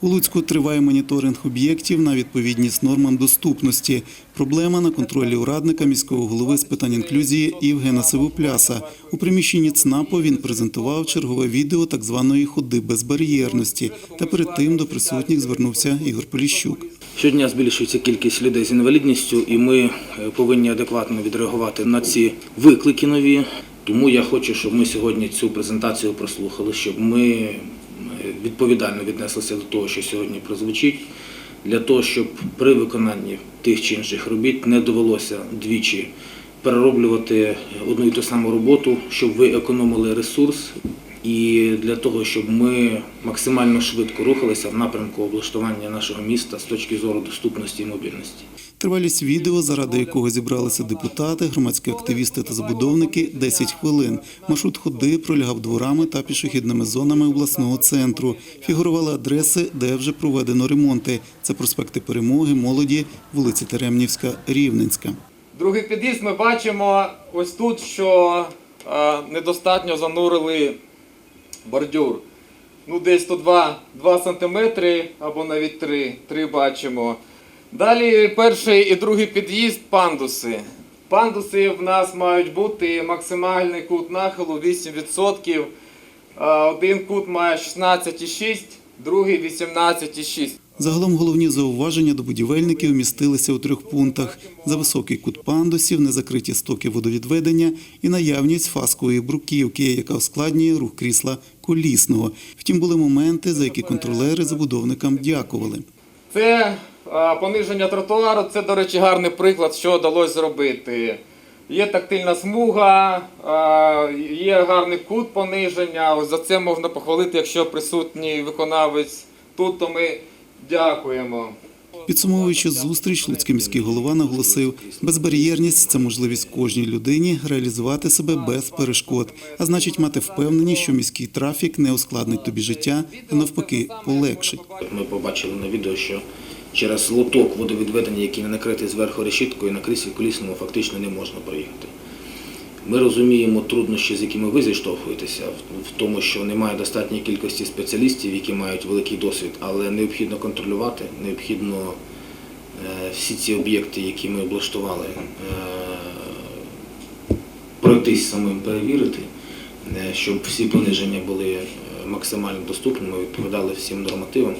У Луцьку триває моніторинг об'єктів на відповідність нормам доступності. Проблема на контролі у радника міського голови з питань інклюзії Євгена Сивопляса. У приміщенні ЦНАПу він презентував чергове відео так званої ходи безбар'єрності. Та перед тим до присутніх звернувся Ігор Поліщук. Щодня збільшується кількість людей з інвалідністю, і ми е, повинні адекватно відреагувати на ці виклики нові. Тому я хочу, щоб ми сьогодні цю презентацію прослухали, щоб ми відповідально віднеслися до того, що сьогодні прозвучить, для того, щоб при виконанні тих чи інших робіт не довелося двічі перероблювати одну і ту саму роботу, щоб ви економили ресурс і для того, щоб ми максимально швидко рухалися в напрямку облаштування нашого міста з точки зору доступності і мобільності. Тривалість відео, заради якого зібралися депутати, громадські активісти та забудовники, 10 хвилин. Маршрут ходи пролягав дворами та пішохідними зонами обласного центру. Фігурували адреси, де вже проведено ремонти. Це проспекти Перемоги, Молоді, вулиці Теремнівська, Рівненська. Другий під'їзд ми бачимо ось тут, що е, недостатньо занурили бордюр. Ну, десь тут 2, 2 см або навіть 3, 3 бачимо. Далі перший і другий під'їзд пандуси. Пандуси в нас мають бути максимальний кут нахилу 8%. Е, Один кут має 16,6, другий 18,6. Загалом головні зауваження до будівельників містилися у трьох пунктах: за високий кут пандусів, незакриті стоки водовідведення і наявність фаскової бруківки, яка ускладнює рух крісла колісного. Втім, були моменти, за які контролери забудовникам дякували. Це пониження тротуару, це, до речі, гарний приклад, що вдалося зробити. Є тактильна смуга, є гарний кут пониження. Ось за це можна похвалити, якщо присутній виконавець тут, то ми дякуємо. Підсумовуючи зустріч, Луцький міський голова наголосив, безбар'єрність це можливість кожній людині реалізувати себе без перешкод, а значить мати впевненість, що міський трафік не ускладнить тобі життя, а навпаки полегшить. Ми побачили на відео, що через лоток водовідведення, який не накритий зверху решіткою, на кріслі колісному фактично не можна проїхати. Ми розуміємо труднощі, з якими ви зіштовхуєтеся, в- тому, що немає достатньої кількості спеціалістів, які мають великий досвід, але необхідно контролювати, необхідно е, всі ці об'єкти, які ми облаштували, е, пройтись самим, перевірити, е, щоб всі пониження були максимально доступними, відповідали всім нормативам.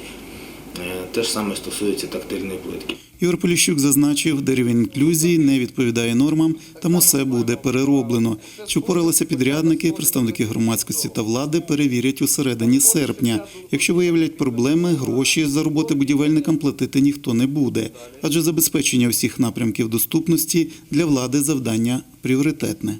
Е, Те ж саме стосується тактильної плитки. Ігор Поліщук зазначив, де рівень інклюзії не відповідає нормам, тому все буде перероблено. Чи впоралися підрядники, представники громадськості та влади перевірять у середині серпня. Якщо виявлять проблеми, гроші за роботи будівельникам платити ніхто не буде, адже забезпечення всіх напрямків доступності для влади завдання пріоритетне.